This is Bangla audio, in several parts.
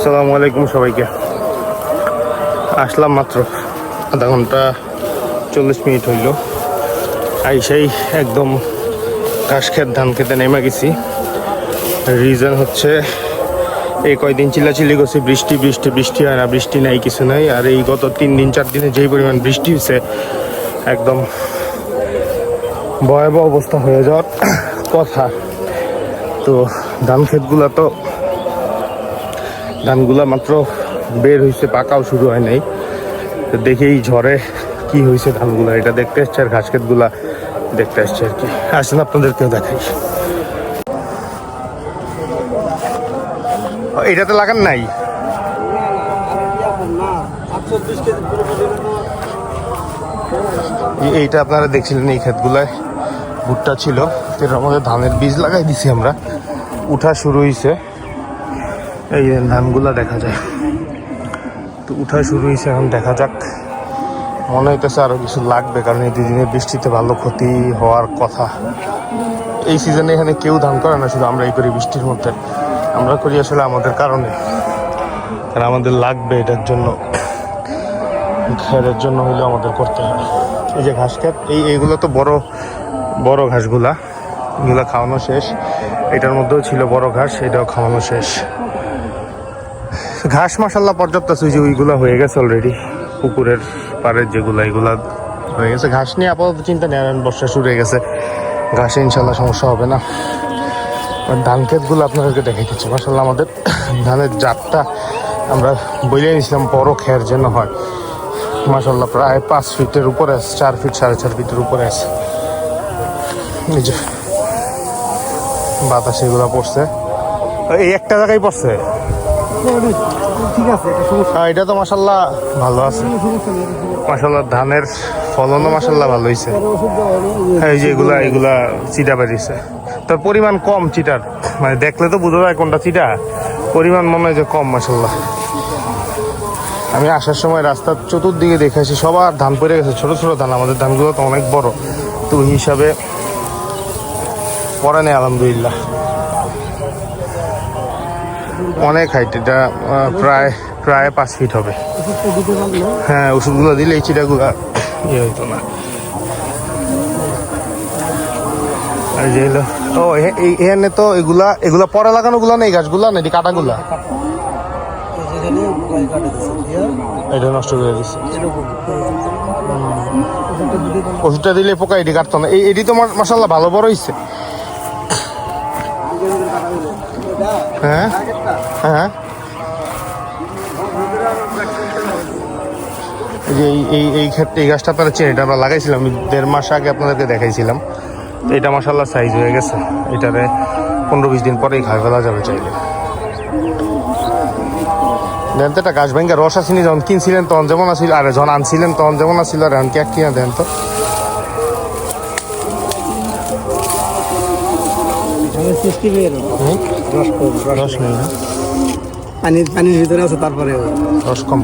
আসসালামু আলাইকুম সবাইকে। আসলাম মাত্র। আধা ঘণ্টা চল্লিশ মিনিট হইল। আইসাই একদম ঘাস খেত, ধান খেতে নেমে গেছি। রিজন হচ্ছে, এই কয়দিন চিল্লাচিল্লি করছি, বৃষ্টি বৃষ্টি বৃষ্টি হয় না বৃষ্টি নাই, কিছু নাই। আর এই গত তিন দিন, চার দিনে যেই পরিমাণ বৃষ্টি হয়েছে একদম ভয়াবহ অবস্থা হয়ে যাওয়ার কথা। তো ধান ক্ষেতগুলো তো ধানগুলা মাত্র বের হয়েছে পাকাও শুরু হয় নাই। তো দেখেই ঝড়ে কি হয়েছে ধানগুলা। এটা দেখতে আসছে আর ঘাস ক্ষেতগুলা দেখতে আসছে আর কি। আসেন আপনাদেরকেও দেখাই। ও, এটাতে লাগান নাই? এই- এইটা আপনারা দেখছিলেন এই ক্ষেতগুলায়। ভুট্টা ছিল। এর মধ্যে ধানের বীজ লাগাই দিছি আমরা। উঠা শুরু হয়েছে এই ধানগুলা দেখা যায়। তো উঠা শুরু হয়েছে, এখন দেখা যাক। মনে হইতেছে আরও কিছু লাগবে, কারণ এই দুদিনের বৃষ্টিতে ভালো ক্ষতি হওয়ার কথা। এই সিজনে এখানে কেউ ধান করে না, শুধু আমরাই করি বৃষ্টির মধ্যে। আমরা করি আসলে আমাদের কারণে। কারণ আমাদের লাগবে এটার জন্য। খেরের জন্য হইলেও আমাদের করতে হয়। এই যে ঘাস খেত, এই এইগুলো তো বড় বড় ঘাসগুলা। এগুলা খাওয়ানো শেষ। এটার মধ্যেও ছিল বড় ঘাস, এটাও খাওয়ানো শেষ। ঘাস মশাল্লা পর্যাপ্ত আছে যে ওইগুলা হয়ে গেছে অলরেডি পুকুরের পাড়ের যেগুলা, এগুলা হয়ে গেছে। ঘাস নিয়ে আপাতত চিন্তা নেই বর্ষা শুরু হয়ে গেছে। ঘাসে ইনশাল্লাহ সমস্যা হবে না। ধান ক্ষেতগুলো আপনাদেরকে দেখাই দিচ্ছি মাসাল্লাহ আমাদের ধানের জাতটা আমরা বলে নিয়েছিলাম, বড় খের যেন হয়। মাসাল্লাহ প্রায় পাঁচ ফিটের উপরে আছে, চার ফিট, সাড়ে চার ফিটের উপরে আছে। এই যে বাতাস এগুলো পড়ছে। এই একটা জায়গায় পড়ছে? ঠিক আছে এটা সমস্যা হ্যাঁ, এটা তো মাসাল্লাহ ভালো আছে। মাসাল্লাহ ধানের ফলনও মাসাল্লাহ ভালো হয়েছে। হলো এই যে এগুলা এগুলা চিটা বেরিয়েছে। তার পরিমাণ কম চিটার। মানে দেখলে তো বোঝা যায় কোনটা চিটা। পরিমাণ মনে হয় যে কম মাসাল্লাহ আমি আসার সময় রাস্তার চতুর্দিকে দেখে আসি সবার ধান পড়ে গেছে। ছোট ছোট ধান আমাদের ধানগুলো তো অনেক বড়। তো হিসাবে পরে নেই আলহামদুলিল্লাহ। অনেক হাইট এটা প্রায় প্রায় পাঁচ ফিট হবে। হ্যাঁ ওষুধগুলো দিলে এই চিটাগুলা ইয়ে হইতো না। যে তো এগুলা এগুলা নেই, গাছগুলা এটি নষ্ট করে ওষুধটা দিলে পোকা এটি কাটতো না। এই, এটি তো মাসাল্লাহ ভালো বড় হইছে। হ্যাঁ? হ্যাঁ। এই যে এই- এই ক্ষেত্রে এই গাছটা আপনারা চেন এটা আমরা লাগাইছিলাম দেড় মাস আগে আপনাদেরকে দেখাইছিলাম। এটা মাসাল্লাহ সাইজ হয়ে গেছে। এটারে পনেরো বিশ দিন পরেই খাই ফেলা যাবে চাইলে। দেন তো একটা গাছ ভেঙ্গে রস আসেনি যখন কিনছিলেন তখন যেমন আসছিল আর যখন আনছিলেন তখন যেমন আসছিল আর এখন কি এক কিনা দেন তো। রস নেই না? পানি পানির ভিতরে আছে তারপরে রস কম।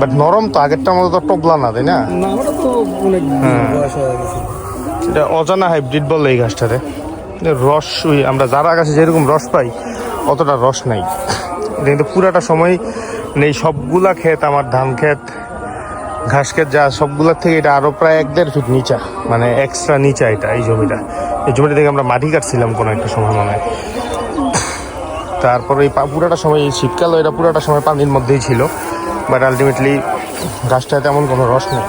বাট নরম তো আগেরটার মতো তো টবলা না তাই না? হয়ে। এটা অজানা হাইব্রিড বলে এই গাছটাতে। রস আমরা যারা গাছে যেরকম রস পাই অতটা রস নাই। কিন্তু পুরাটা সময় নেই সবগুলা ক্ষেত আমার ধান ক্ষেত ঘাস ক্ষেত যা সবগুলার থেকে এটা আরও প্রায় এক দেড় ফিট নিচা। মানে এক্সট্রা নিচা এটা এই জমিটা। এই জমিটা থেকে আমরা মাটি কাটছিলাম কোনো একটা সময় মনে তারপর এই পুরাটা সময়, এই শীতকাল এটা পুরাটা সময় পানির মধ্যেই ছিল। বাট আলটিমেটলি গাছটায় তেমন কোনো রস নেই।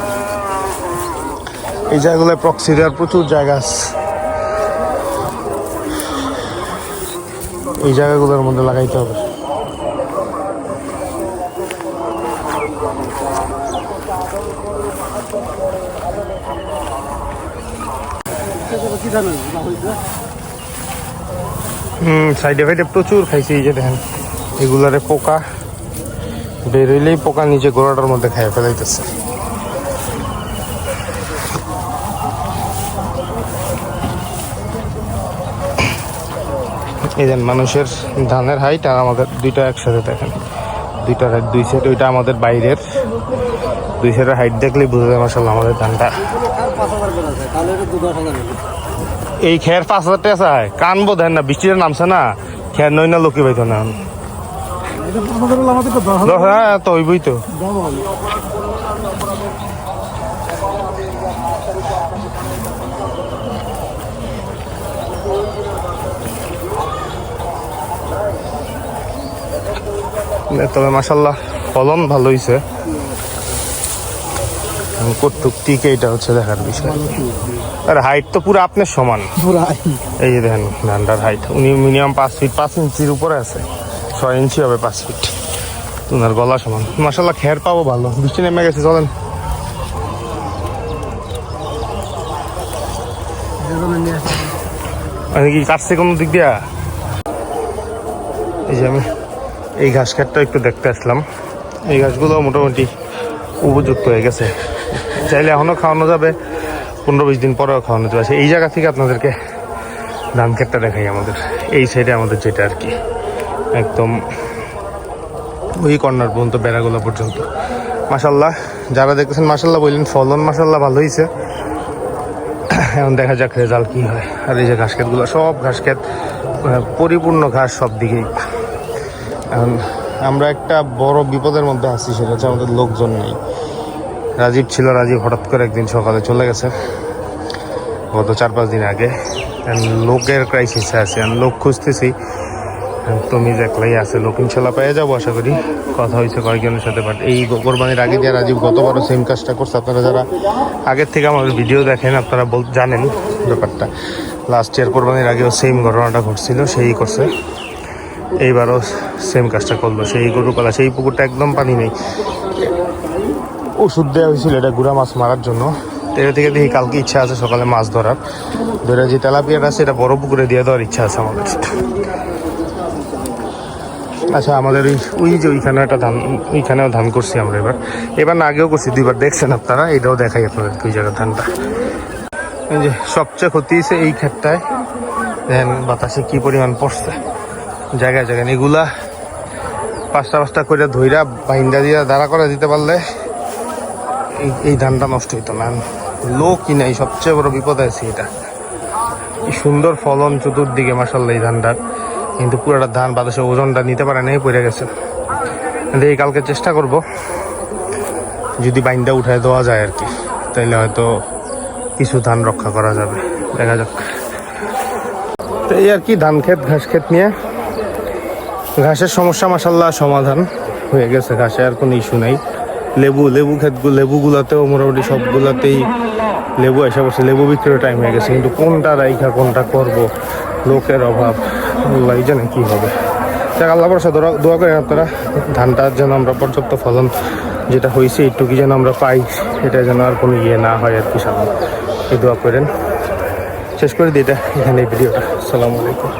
এই জায়গাগুলোয় দেওয়ার প্রচুর জায়গা এই জায়গাগুলোর মধ্যে লাগাইতে হবে। হুম, সাইডে ফাইডে প্রচুর খাইছে এই যে দেখেন। এগুলারে পোকা বেরোইলেই পোকা নিচে গোড়াটার মধ্যে খাইয়ে ফেলাইতেছে। এই দেন মানুষের ধানের হাইট আর আমাদের দুইটা একসাথে দেখেন। দুইটার height দুই সেট ওইটা আমাদের বাইরের। দুই হাইট দেখলেই বোঝা যায় মাসাল্লাহ আমাদের ধানটা। এই খের পাঁচ হাজার টাকা চায়। কানবো না বৃষ্টির নামছে না। খের নই না, লোকে পাইতো না তো তবে মাসাল্লাহ ফলন ভালো হয়েছে কর্তুক টিকে এটা হচ্ছে দেখার বিষয়। আর হাইট তো পুরো আপনার সমান। এই যে দেখেন ধানটার হাইট উনি মিনিমাম পাঁচ ফিট পাঁচ ইঞ্চির উপরে আছে। ছয় ইঞ্চি হবে পাঁচ ফিট ওনার গলা সমান। মাসাল্লাহ খের পাবো ভালো। বৃষ্টি নেমে গেছে চলেন। আমি কি কাটছে কোনো দিক দিয়া? এই যে আমি এই ঘাস খেতটা একটু দেখতে আসলাম। এই ঘাসগুলো মোটামুটি উপযুক্ত হয়ে গেছে। চাইলে এখনও খাওয়ানো যাবে। পনেরো বিশ দিন পরেও খাওয়ানো যাবে। এই জায়গা থেকে আপনাদেরকে ধান ক্ষেতটা দেখাই আমাদের। এই সাইডে আমাদের যেটা আর কি। একদম ওই কর্নার পর্যন্ত, বেড়াগুলো পর্যন্ত। মাসাল্লাহ যারা দেখতেছেন মাসাল্লাহ বললেন, ফলন মাসাল্লাহ ভালো হয়েছে এখন দেখা যাক রেজাল্ট কী হয়। আর এই যে ঘাস ক্ষেতগুলো, সব ঘাস ক্ষেত পরিপূর্ণ ঘাস সব দিকেই। এখন আমরা একটা বড় বিপদের মধ্যে আছি, সেটা হচ্ছে আমাদের লোকজন নেই। রাজীব ছিল, রাজীব হঠাৎ করে একদিন সকালে চলে গেছে। গত চার পাঁচ দিন আগে। লোকের ক্রাইসিসে আছে। আমি লোক খুঁজতেছি। তুমি দেখলেই আছে। লোক ইনশাল্লাহ পেয়ে যাব আশা করি। কথা হয়েছে কয়েকজনের সাথে বাট এই কোরবানির আগে যে রাজীব গতবারও সেম কাজটা করছে। আপনারা যারা আগের থেকে আমাদের ভিডিও দেখেন, আপনারা বল জানেন ব্যাপারটা। লাস্ট ইয়ার কোরবানির আগেও সেম ঘটনাটা ঘটছিল, সেই করছে। এইবারও সেম কাজটা করল। সেই গরুপালা, সেই পুকুরটা একদম পানি নেই। ওষুধ দেওয়া হয়েছিল এটা গুড়া মাছ মারার জন্য। এটা থেকে দেখি কালকে ইচ্ছা আছে সকালে মাছ ধরার। ধরে যে তেলাপিয়াটা আছে, এটা বড় পুকুরে দিয়ে দেওয়ার ইচ্ছা আছে আমাদের আচ্ছা আমাদের ওই ওই যে ওইখানে একটা ধান ওইখানেও ধান করছি আমরা এবার। এবার না, আগেও করছি, দুইবার দেখছেন আপনারা, এটাও দেখাই আপনাদের দুই জায়গার ধানটা। এই যে সবচেয়ে ক্ষতি হয়েছে এই ক্ষেতটায়। দেখেন বাতাসে কি পরিমাণ পড়ছে। জায়গায় জায়গায়। এগুলা পাঁচটা পাঁচটা করে ধইরা বাইন্দা দিয়ে দাঁড়া করে দিতে পারলে এই ধানটা নষ্ট হইতো না লোকই নাই, সবচেয়ে বড় বিপদ আছে এটা। কি সুন্দর ফলন চতুর্দিকে মাসাল্লাহ এই ধানটার। কিন্তু পুরোটা ধান বাতাসে ওজনটা নিতে পারে নাই, পড়ে গেছে। কিন্তু এই কালকে চেষ্টা করব, যদি বাইন্দা উঠায় দেওয়া যায় আর কি, তাইলে হয়তো কিছু ধান রক্ষা করা যাবে। দেখা যাক। তো এই আর কি, ধান ক্ষেত, ঘাস ক্ষেত নিয়ে। ঘাসের সমস্যা মাসাল্লাহ সমাধান হয়ে গেছে, ঘাসে আর কোনো ইস্যু নাই। লেবু লেবু ক্ষেতগুলো লেবুগুলোতেও মোটামুটি সবগুলোতেই লেবু এসে বসে। লেবু বিক্রির টাইম হয়ে গেছে, কিন্তু কোনটা রাইখা, কোনটা করব? লোকের অভাব। আল্লাহ জানে কি হবে। দেখ আল্লাহ বর্ষা দোয়া দোয়া করেন আপনারা। ধানটা যেন আমরা পর্যাপ্ত ফলন যেটা হয়েছে একটু যেন আমরা পাই, এটা যেন আর কোনো ইয়ে না হয় আর কি সামনে। এই দোয়া করেন। শেষ করে দিই এটা, এখানে ভিডিওটা। আসসালামু আলাইকুম।